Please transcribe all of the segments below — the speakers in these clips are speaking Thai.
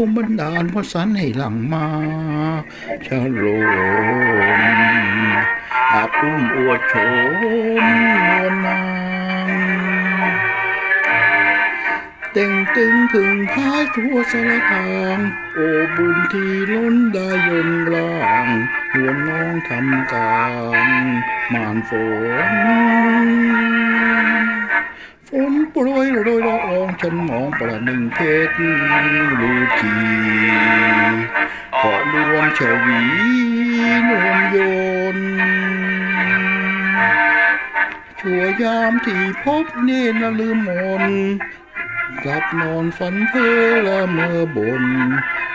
คงบันดาลพระสันให้หลังมาชะโลมอาบอุ้มอวดโฉมนนางเต่งตึงถึงพายทั่วสารทาง โอบุญที่ล้นได้ยนกลางหวนน้องทำกลางมานฝน ฝนโปรยโรยละอองฉันมองประหนึ่งเพชรลูกีขอลวงชวีนวลโยน ชั่วยามที่พบเนนลืมมนกลับนอนฝันเพ้อละเมื่อบน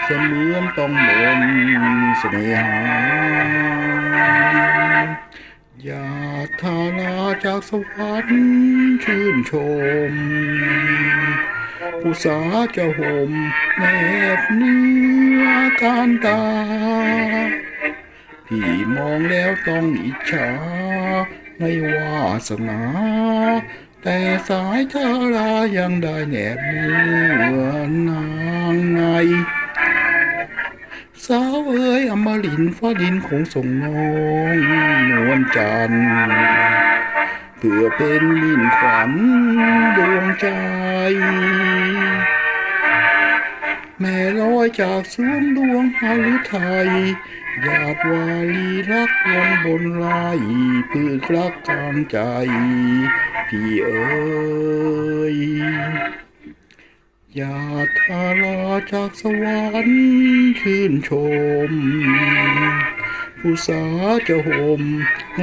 เสมือนต้องมนเสน่หาอย่า ทานาจากสวรรค์ชื่นชม ผู้สาจะห่มแนบเนื้อการตา พี่มองแล้วต้องอิจฉาในวาสนาแต่สายทารายังได้แนบเนื้อนางใน สาวเอ๋ยอมรินฟ้าดินคงส่งน้องนวลจันทร์เพื่อเป็นมินขวัญดวงใจ แม่ลอยจากสวงดวงฮาลุไทยหยาดวาลีรักลงบนไหลพืชรักกลางใจ พี่เอ๋ย อย่าทาราจากสวรรค์ชื่นชม ผู้สาจะห่มแน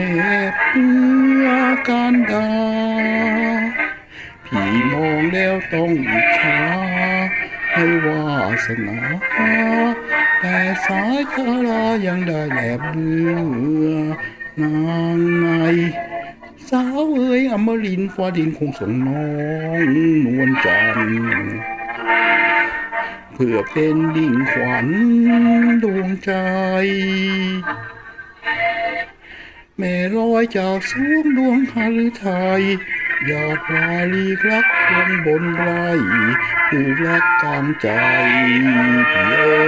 บเนื้อการดาพี่มองแล้วต้องอิจฉาให้วาสนาแต่สายทารายังได้แนบเนื้อนางในสาวเอ๋ยอมรินฟ้าดินคงส่งน้องนวลจันทร์ เพื่อเป็นดิ่งขวัญดวงใจ แม่ลอยจากสวงดวงหฤทัยอยากวาลีรักลงบนไรคือรักกลางใจพี่เอ๋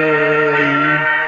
ย